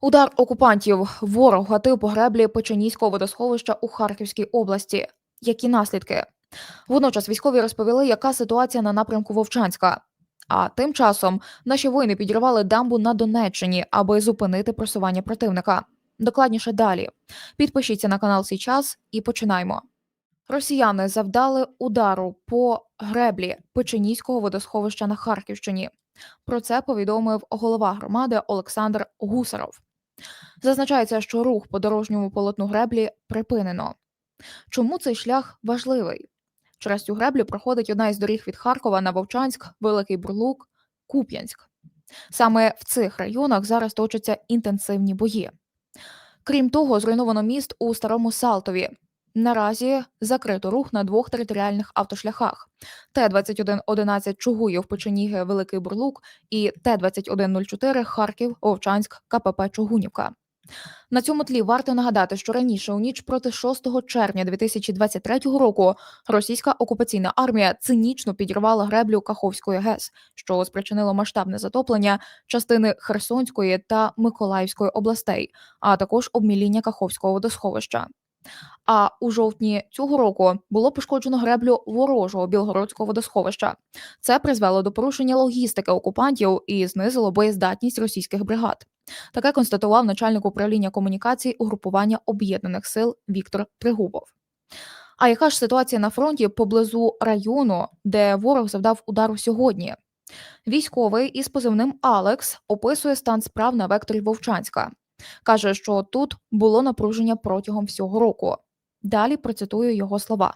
Удар окупантів ворог гатив по греблі Печеніського водосховища у Харківській області. Які наслідки? Водночас військові розповіли, яка ситуація на напрямку Вовчанська. А тим часом наші воїни підірвали дамбу на Донеччині, аби зупинити просування противника. Докладніше далі. Підпишіться на канал «Сій час» і починаємо. Росіяни завдали удару по греблі Печеніського водосховища на Харківщині. Про це повідомив голова громади Олександр Гусаров. Зазначається, що рух по дорожньому полотну греблі припинено. Чому цей шлях важливий? Через цю греблю проходить одна із доріг від Харкова на Вовчанськ, Великий Бурлук, Куп'янськ. Саме в цих районах зараз точаться інтенсивні бої. Крім того, зруйновано міст у Старому Салтові. Наразі закрито рух на двох територіальних автошляхах: Т-2111 Чугуїв, Печеніги, Великий Бурлук і Т-2104 Харків, Овчанськ, КПП Чугунівка. На цьому тлі варто нагадати, що раніше у ніч проти 6 червня 2023 року російська окупаційна армія цинічно підірвала греблю Каховської ГЕС, що спричинило масштабне затоплення частини Херсонської та Миколаївської областей, а також обміління Каховського водосховища. А у жовтні цього року було пошкоджено греблю ворожого білгородського водосховища. Це призвело до порушення логістики окупантів і знизило боєздатність російських бригад. Таке констатував начальник управління комунікацій угрупування об'єднаних сил Віктор Тригубов. А яка ж ситуація на фронті поблизу району, де ворог завдав удару сьогодні? Військовий із позивним Алекс описує стан справ на векторі Вовчанська. Каже, що тут було напруження протягом всього року. Далі процитую його слова.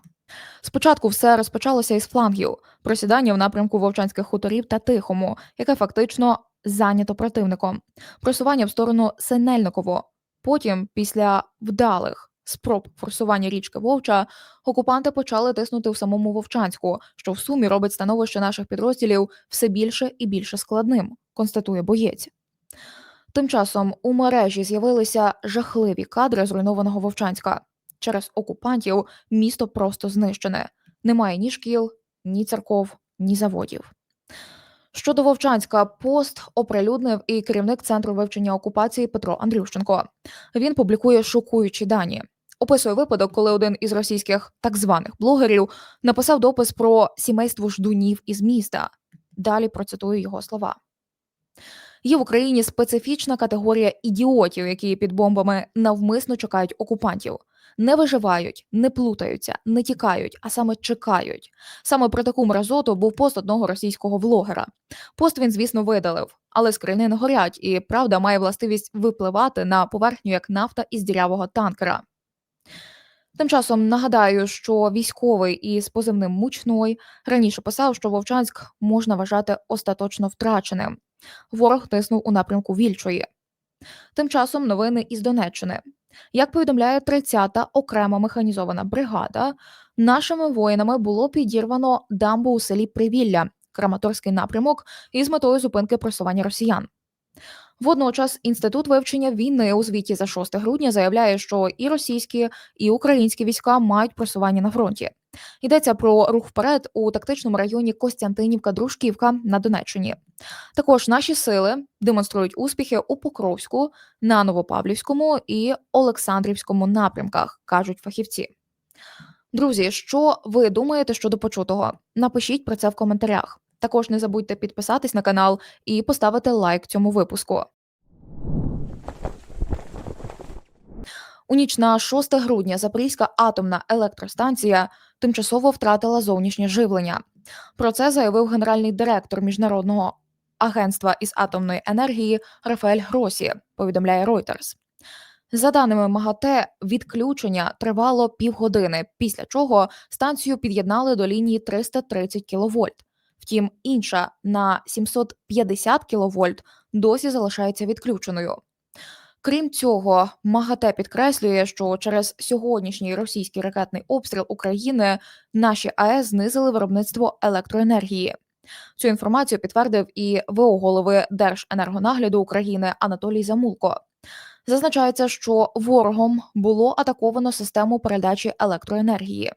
Спочатку все розпочалося із флангів, просідання в напрямку Вовчанських хуторів та Тихому, яке фактично зайнято противником, просування в сторону Синельниково. Потім, після вдалих спроб форсування річки Вовча, окупанти почали тиснути в самому Вовчанську, що в сумі робить становище наших підрозділів все більше і більше складним, констатує боєць. Тим часом у мережі з'явилися жахливі кадри зруйнованого Вовчанська. Через окупантів місто просто знищене. Немає ні шкіл, ні церков, ні заводів. Щодо Вовчанська, пост оприлюднив і керівник центру вивчення окупації Петро Андрющенко. Він публікує шокуючі дані. Описує випадок, коли один із російських так званих блогерів написав допис про сімейство ждунів із міста. Далі процитую його слова. Є в Україні специфічна категорія ідіотів, які під бомбами навмисно чекають окупантів, не виживають, не плутаються, не тікають, а саме чекають. Саме про таку мразоту був пост одного російського влогера. Пост він, звісно, видалив, але скрини не горять, і правда має властивість випливати на поверхню як нафта із дірявого танкера. Тим часом нагадаю, що військовий із позивним мучной раніше писав, що Вовчанськ можна вважати остаточно втраченим. Ворог тиснув у напрямку Вільчої. Тим часом новини із Донеччини. Як повідомляє 30-та окрема механізована бригада, нашими воїнами було підірвано дамбу у селі Привілля, Краматорський напрямок, із метою зупинки просування росіян. Водночас інститут вивчення війни у звіті за 6 грудня заявляє, що і російські, і українські війська мають просування на фронті. Йдеться про рух вперед у тактичному районі Костянтинівка-Дружківка на Донеччині. Також наші сили демонструють успіхи у Покровську, на Новопавлівському і Олександрівському напрямках, кажуть фахівці. Друзі, що ви думаєте щодо почутого? Напишіть про це в коментарях. Також не забудьте підписатись на канал і поставити лайк цьому випуску. У ніч на 6 грудня Запорізька атомна електростанція тимчасово втратила зовнішнє живлення. Про це заявив генеральний директор міжнародного агентства із атомної енергії Рафаель Гросі. Повідомляє Reuters. За даними МАГАТЕ, відключення тривало півгодини, після чого станцію під'єднали до лінії 330 кВт. Втім, інша на 750 кВт досі залишається відключеною. Крім цього, МАГАТЕ підкреслює, що через сьогоднішній російський ракетний обстріл України наші АЕС знизили виробництво електроенергії. Цю інформацію підтвердив і ВО голови Держенергонагляду України Анатолій Замулко. Зазначається, що ворогом було атаковано систему передачі електроенергії.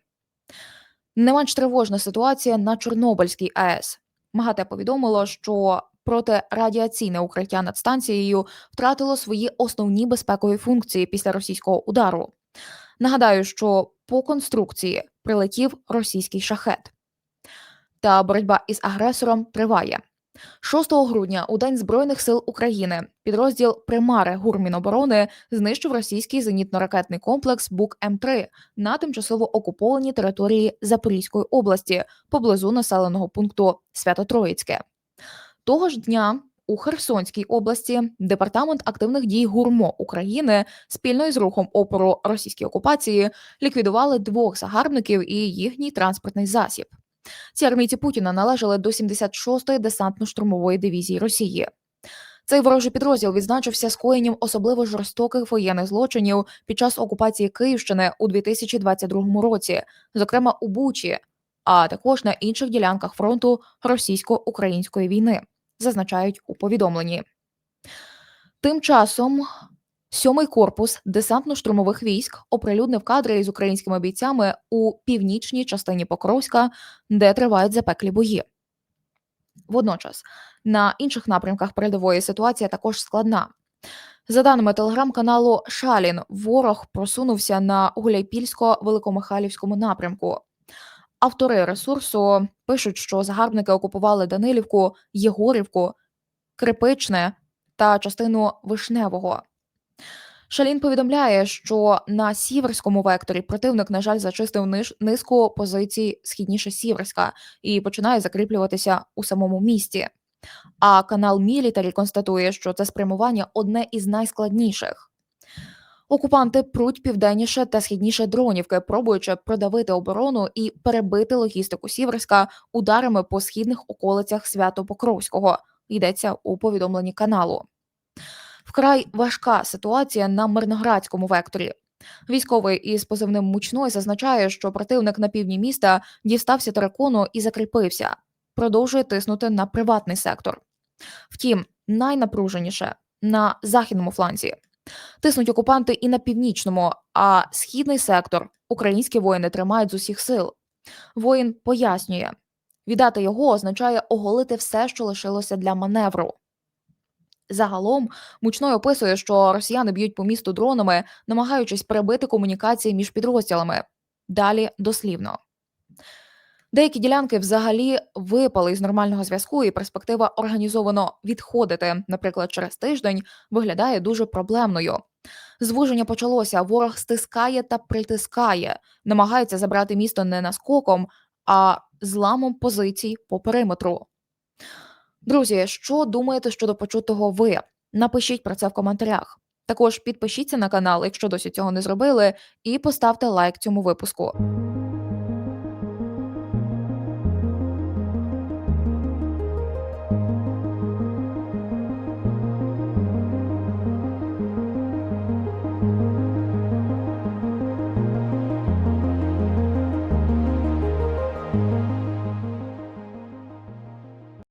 Не менш тривожна ситуація на Чорнобильській АЕС. МАГАТЕ повідомило, що протирадіаційне укриття над станцією втратило свої основні безпекові функції після російського удару. Нагадаю, що по конструкції прилетів російський шахет. Та боротьба із агресором триває. 6 грудня у День Збройних сил України підрозділ Примари Гурміноборони знищив російський зенітно-ракетний комплекс Бук М3 на тимчасово окупованій території Запорізької області поблизу населеного пункту Свято-Троїцьке. Того ж дня у Херсонській області департамент активних дій ГУРМО України спільно із рухом опору російській окупації ліквідували двох загарбників і їхній транспортний засіб. Ці армійці Путіна належали до 76-ї десантно-штурмової дивізії Росії. Цей ворожий підрозділ відзначився скоєнням особливо жорстоких воєнних злочинів під час окупації Київщини у 2022 році, зокрема у Бучі, а також на інших ділянках фронту російсько-української війни, зазначають у повідомленні. Тим часом сьомий корпус десантно-штурмових військ оприлюднив кадри із українськими бійцями у північній частині Покровська, де тривають запеклі бої. Водночас на інших напрямках передової ситуація також складна. За даними телеграм-каналу Шалін, ворог просунувся на Гуляйпільсько-Великомихайлівському напрямку. Автори ресурсу пишуть, що загарбники окупували Данилівку, Єгорівку, Крипичне та частину Вишневого. Шалін повідомляє, що на сіверському векторі противник, на жаль, зачистив низку позицій східніше Сіверська і починає закріплюватися у самому місті. А канал Мілітарі констатує, що це спрямування одне із найскладніших. Окупанти пруть південніше та східніше дронівки, пробуючи продавити оборону і перебити логістику Сіверська ударами по східних околицях Свято-Покровського. Йдеться у повідомленні каналу. Вкрай важка ситуація на мирноградському векторі. Військовий із позивним мучной зазначає, що противник на півдні міста дістався терикону і закріпився, продовжує тиснути на приватний сектор. Втім, найнапруженіше на західному фланзі. Тиснуть окупанти і на північному, а східний сектор українські воїни тримають з усіх сил. Воїн пояснює, віддати його означає оголити все, що лишилося для маневру. Загалом мучной описує, що росіяни б'ють по місту дронами, намагаючись перебити комунікації між підрозділами. Далі дослівно. Деякі ділянки взагалі випали із нормального зв'язку, і перспектива організовано відходити, наприклад, через тиждень, виглядає дуже проблемною. Звуження почалося, ворог стискає та притискає, намагається забрати місто не наскоком, а зламом позицій по периметру. Друзі, що думаєте щодо почутого ви? Напишіть про це в коментарях. Також підпишіться на канал, якщо досі цього не зробили, і поставте лайк цьому випуску.